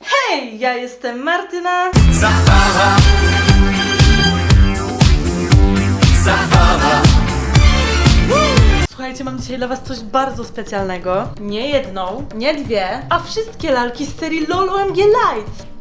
Hej, ja jestem Martyna. Zabawa. Zabawa. Słuchajcie, mam dzisiaj dla was coś bardzo specjalnego. Nie jedną, nie dwie, a wszystkie lalki z serii LOL OMG Lights.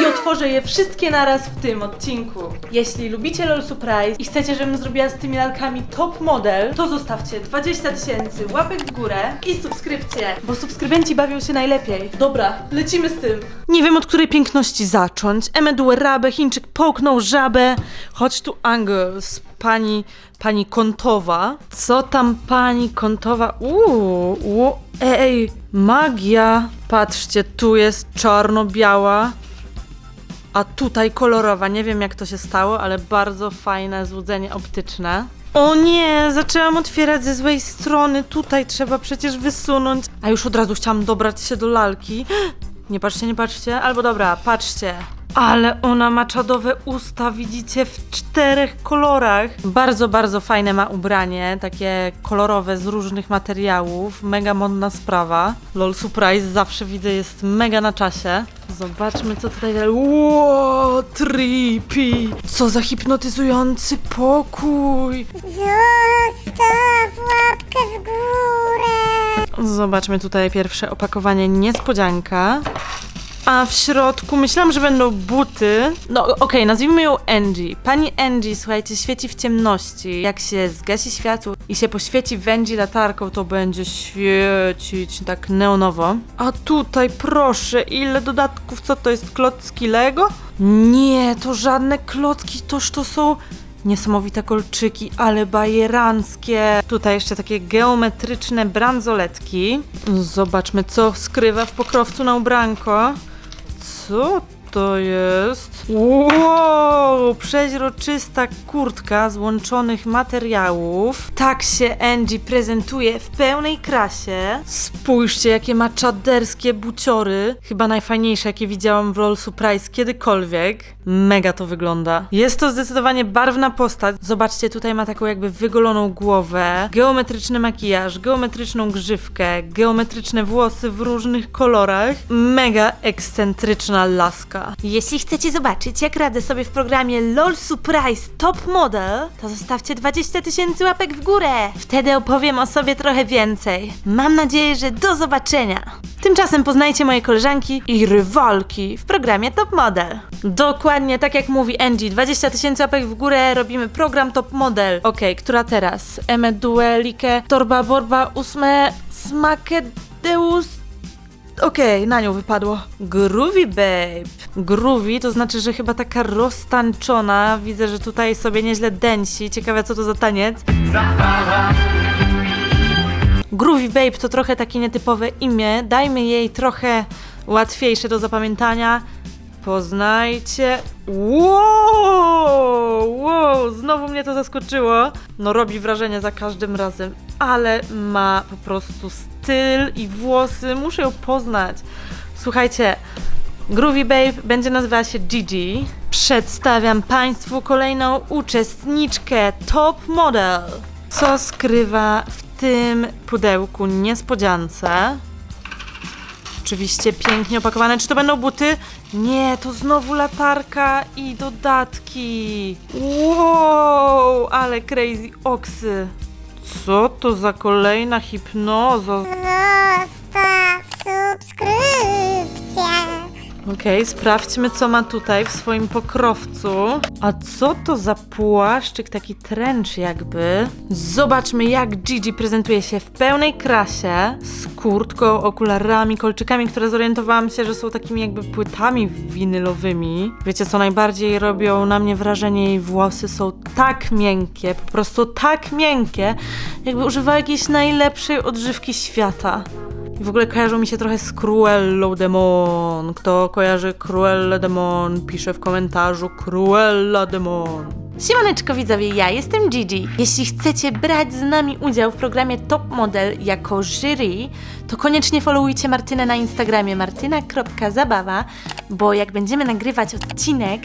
I otworzę je wszystkie naraz w tym odcinku. Jeśli lubicie LOL Surprise i chcecie, żebym zrobiła z tymi lalkami top model, to zostawcie 20 tysięcy łapek w górę i subskrypcję, bo subskrybenci bawią się najlepiej. Dobra, lecimy z tym. Nie wiem od której piękności zacząć. Emedue rabę, Chińczyk połknął żabę. Chodź tu Angles, pani, pani Kontowa. Co tam pani Kontowa? Uuu, ej, magia. Patrzcie, tu jest czarno-biała. A tutaj kolorowa, nie wiem jak to się stało, ale bardzo fajne złudzenie optyczne. O nie, zaczęłam otwierać ze złej strony, tutaj trzeba przecież wysunąć. A już od razu chciałam dobrać się do lalki. Nie patrzcie, nie patrzcie, albo dobra, patrzcie. Ale ona ma czadowe usta, widzicie, w czterech kolorach. Bardzo, bardzo fajne ma ubranie, takie kolorowe z różnych materiałów. Mega modna sprawa. LOL Surprise zawsze widzę jest mega na czasie. Zobaczmy co tutaj dalej. Ło, trippy! Co za hipnotyzujący pokój! Zostaw łapkę w górę. Zobaczmy tutaj pierwsze opakowanie niespodzianka. A w środku myślałam, że będą buty. No okej, nazwijmy ją Angie. Pani Angie, słuchajcie, świeci w ciemności. Jak się zgasi światło i się poświeci wędzi latarką, to będzie świecić tak neonowo. A tutaj proszę, ile dodatków, co to jest, klocki Lego? Nie, to żadne klocki, toż to są Niesamowite kolczyki, ale bajeranckie. Tutaj jeszcze takie geometryczne bransoletki. Zobaczmy, co skrywa w pokrowcu na ubranko. Co to jest? Wow, przeźroczysta kurtka z łączonych materiałów. Tak się Angie prezentuje w pełnej krasie. Spójrzcie, jakie ma czaderskie buciory. Chyba najfajniejsze, jakie widziałam w LOL Surprise kiedykolwiek. Mega to wygląda. Jest to zdecydowanie barwna postać. Zobaczcie, tutaj ma taką jakby wygoloną głowę, geometryczny makijaż, geometryczną grzywkę, geometryczne włosy w różnych kolorach. Mega ekscentryczna laska. Jeśli chcecie zobaczyć, jak radzę sobie w programie LOL Surprise Top Model, to zostawcie 20 tysięcy łapek w górę. Wtedy opowiem o sobie trochę więcej. Mam nadzieję, że do zobaczenia. Tymczasem poznajcie moje koleżanki i rywalki w programie Top Model. Dokładnie tak jak mówi Angie, 20 tysięcy łapek w górę, robimy program Top Model. Okej, która teraz? Eme Duelike, Torba Borba, ósme, Smakedeus, Okej, na nią wypadło. Groovy Babe. Groovy to znaczy, że chyba taka roztańczona. Widzę, że tutaj sobie nieźle dęsi. Ciekawe, co to za taniec. Zabawa. Groovy Babe to trochę takie nietypowe imię. Dajmy jej trochę łatwiejsze do zapamiętania. Poznajcie. Wow, wow, znowu mnie to zaskoczyło. No robi wrażenie za każdym razem, ale ma po prostu styl i włosy. Muszę ją poznać. Słuchajcie, Groovy Babe będzie nazywała się Gigi. Przedstawiam Państwu kolejną uczestniczkę Top Model. Co skrywa w tym pudełku niespodziance? Oczywiście pięknie opakowane. Czy to będą buty? Nie, to znowu latarka i dodatki. Wow, ale crazy oksy. Co to za kolejna hipnoza? Zostaw Okej, sprawdźmy co ma tutaj w swoim pokrowcu. A co to za płaszczyk, taki trench jakby? Zobaczmy jak Gigi prezentuje się w pełnej krasie, z kurtką, okularami, kolczykami, które zorientowałam się, że są takimi jakby płytami winylowymi. Wiecie co najbardziej robią na mnie wrażenie? Jej włosy są tak miękkie, po prostu tak miękkie, jakby używała jakiejś najlepszej odżywki świata. W ogóle kojarzą mi się trochę z Cruellą Demon. Kto kojarzy Cruella Demon, pisze w komentarzu Cruella Demon. Siemaneczko widzowie, ja jestem Gigi. Jeśli chcecie brać z nami udział w programie Top Model jako jury, to koniecznie followujcie Martynę na Instagramie martyna.zabawa, bo jak będziemy nagrywać odcinek,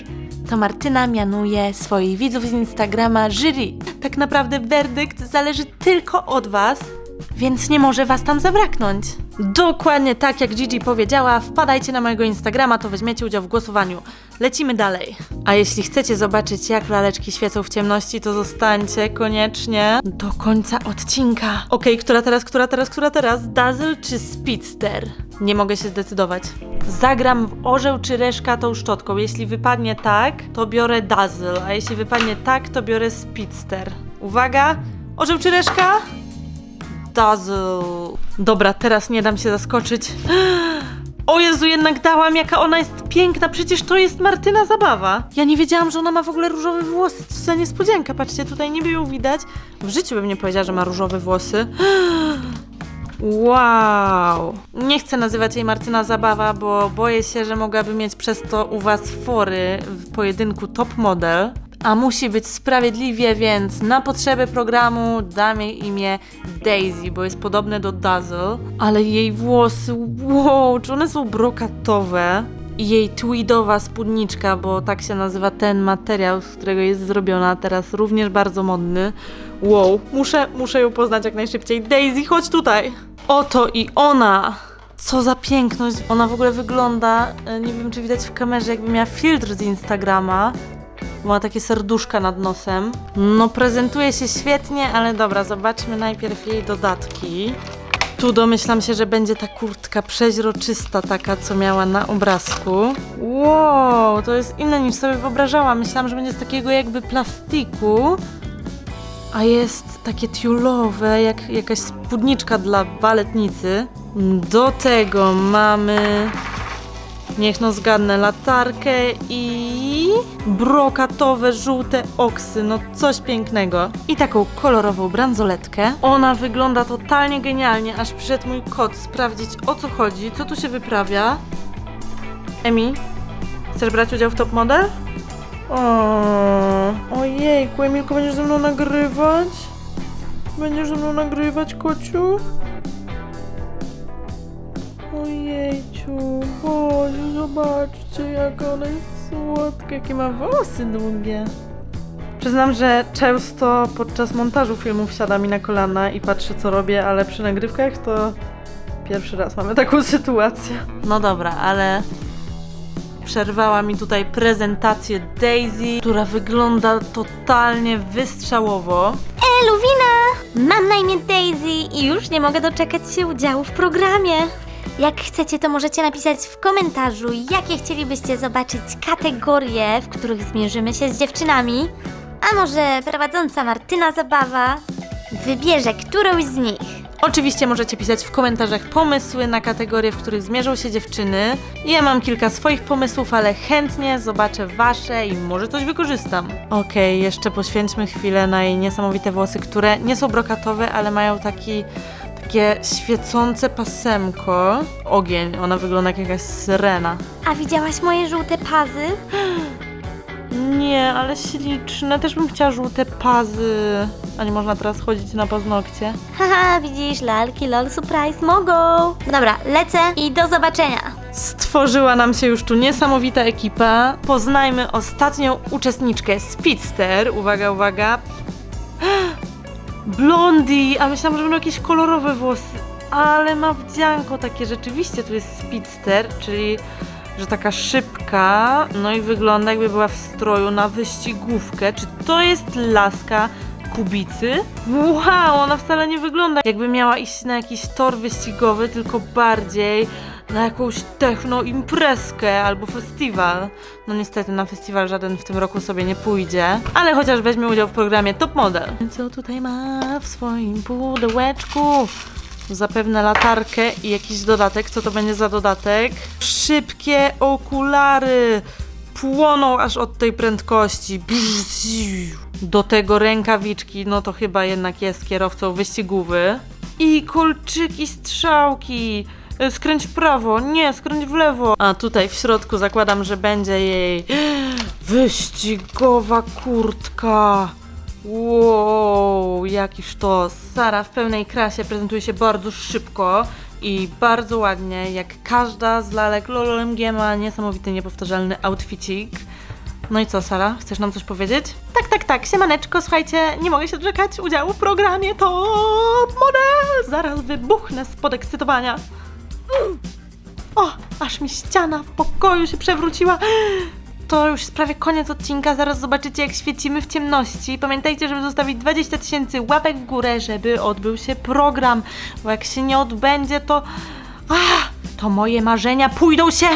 to Martyna mianuje swoich widzów z Instagrama jury. Tak naprawdę werdykt zależy tylko od Was, więc nie może Was tam zabraknąć. Dokładnie tak jak Gigi powiedziała, wpadajcie na mojego Instagrama, to weźmiecie udział w głosowaniu. Lecimy dalej. A jeśli chcecie zobaczyć, jak laleczki świecą w ciemności, to zostańcie koniecznie do końca odcinka. Okej, która teraz, która teraz, która teraz? Dazzle czy Speedster? Nie mogę się zdecydować. Zagram w orzeł czy reszka tą szczotką. Jeśli wypadnie tak, to biorę Dazzle, a jeśli wypadnie tak, to biorę Speedster. Uwaga! Orzeł czy reszka? Dazzle. Dobra, teraz nie dam się zaskoczyć. O Jezu, jednak dałam, jaka ona jest piękna, przecież to jest Martyna Zabawa. Ja nie wiedziałam, że ona ma w ogóle różowe włosy, co za niespodzianka, patrzcie, tutaj niby ją widać. W życiu bym nie powiedziała, że ma różowe włosy. Wow! Nie chcę nazywać jej Martyna Zabawa, bo boję się, że mogłaby mieć przez to u Was fory w pojedynku top model. A musi być sprawiedliwie, więc na potrzeby programu dam jej imię Daisy, bo jest podobne do Dazzle. Ale jej włosy, wow, czy one są brokatowe? I jej tweedowa spódniczka, bo tak się nazywa ten materiał, z którego jest zrobiona, teraz również bardzo modny. Wow, muszę, muszę ją poznać jak najszybciej. Daisy, chodź tutaj! Oto i ona! Co za piękność! Ona w ogóle wygląda, e, nie wiem czy widać w kamerze, jakby miała filtr z Instagrama. Ma takie serduszka nad nosem. No, prezentuje się świetnie, ale dobra, zobaczmy najpierw jej dodatki. Tu domyślam się, że będzie ta kurtka przeźroczysta, taka co miała na obrazku. Wow, to jest inne niż sobie wyobrażałam. Myślałam, że będzie z takiego jakby plastiku. A jest takie tiulowe, jak jakaś spódniczka dla baletnicy. Do tego mamy Niech no zgadnę, latarkę i brokatowe żółte oksy, no coś pięknego. I taką kolorową bransoletkę. Ona wygląda totalnie genialnie, aż przyszedł mój kot sprawdzić o co chodzi, co tu się wyprawia. Emi, chcesz brać udział w top model? O, ojejku, Emilko, będziesz ze mną nagrywać? Będziesz ze mną nagrywać, kociu? Ojejciu, Boże, zobaczcie jak ona jest słodka, jakie ma włosy długie. Przyznam, że często podczas montażu filmów siada mi na kolana i patrzę co robię, ale przy nagrywkach to pierwszy raz mamy taką sytuację. No dobra, ale przerwała mi tutaj prezentację Daisy, która wygląda totalnie wystrzałowo. Eluwina! Mam na imię Daisy i już nie mogę doczekać się udziału w programie. Jak chcecie, to możecie napisać w komentarzu, jakie chcielibyście zobaczyć kategorie, w których zmierzymy się z dziewczynami. A może prowadząca Martyna Zabawa wybierze którąś z nich. Oczywiście możecie pisać w komentarzach pomysły na kategorie, w których zmierzą się dziewczyny. Ja mam kilka swoich pomysłów, ale chętnie zobaczę wasze i może coś wykorzystam. Okej, jeszcze poświęćmy chwilę na jej niesamowite włosy, które nie są brokatowe, ale mają taki takie świecące pasemko. Ogień, ona wygląda jak jakaś syrena. A widziałaś moje żółte pazy? Nie, ale śliczne. Też bym chciała żółte pazy. A nie można teraz chodzić na paznokcie? Haha, widzisz, lalki LOL Surprise mogą. Dobra, lecę i do zobaczenia. Stworzyła nam się już tu niesamowita ekipa. Poznajmy ostatnią uczestniczkę Speedster. Uwaga, uwaga. Blondie! A myślałam, że będą jakieś kolorowe włosy. Ale ma wdzianko takie. Rzeczywiście tu jest Speedster, czyli że taka szybka, no i wygląda jakby była w stroju na wyścigówkę. Czy to jest laska kubicy? Wow, ona wcale nie wygląda jakby miała iść na jakiś tor wyścigowy, tylko bardziej na jakąś techno imprezkę albo festiwal. No niestety na festiwal żaden w tym roku sobie nie pójdzie, ale chociaż weźmie udział w programie Top Model. Co tutaj ma w swoim pudełeczku? Zapewne latarkę i jakiś dodatek. Co to będzie za dodatek? Szybkie okulary! Płoną aż od tej prędkości. Do tego rękawiczki, no to chyba jednak jest kierowcą wyścigówy. I kolczyki strzałki. E, Skręć w prawo, nie, skręć w lewo. A tutaj w środku zakładam, że będzie jej wyścigowa kurtka. Wow, jaki sztos. Sara w pełnej krasie prezentuje się bardzo szybko i bardzo ładnie, jak każda z lalek LOLMG ma niesamowity, niepowtarzalny outficik. No i co, Sara? Chcesz nam coś powiedzieć? Tak, tak, tak, siemaneczko, słuchajcie, nie mogę się doczekać udziału w programie Top Model! Zaraz wybuchnę z podekscytowania. Aż mi ściana w pokoju się przewróciła. To już prawie koniec odcinka, zaraz zobaczycie jak świecimy w ciemności. Pamiętajcie, żeby zostawić 20 tysięcy łapek w górę, żeby odbył się program, bo jak się nie odbędzie, to... Ach, to moje marzenia pójdą się!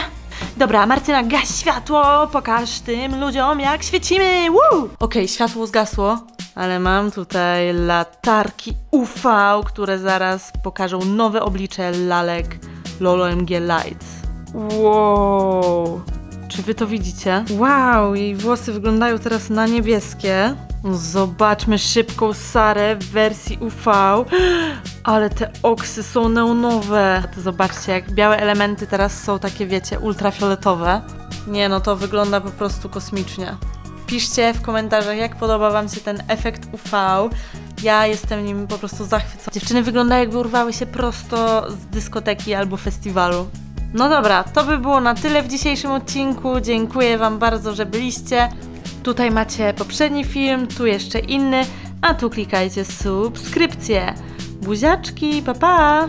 Dobra, Martyna, gaś światło, pokaż tym ludziom jak świecimy! Woo! Okej, światło zgasło, ale mam tutaj latarki UV, które zaraz pokażą nowe oblicze lalek Lolo MG Lights. Wow! Czy wy to widzicie? Wow, jej włosy wyglądają teraz na niebieskie. Zobaczmy szybką Sarę w wersji UV. Ale te oksy są neonowe. To zobaczcie, jak białe elementy teraz są takie, wiecie, ultrafioletowe. Nie no, to wygląda po prostu kosmicznie. Piszcie w komentarzach, jak podoba Wam się ten efekt UV. Ja jestem nim po prostu zachwycona. Dziewczyny wyglądają jakby urwały się prosto z dyskoteki albo festiwalu. No dobra, to by było na tyle w dzisiejszym odcinku. Dziękuję Wam bardzo, że byliście. Tutaj macie poprzedni film, tu jeszcze inny, a tu klikajcie subskrypcję. Buziaczki, pa pa!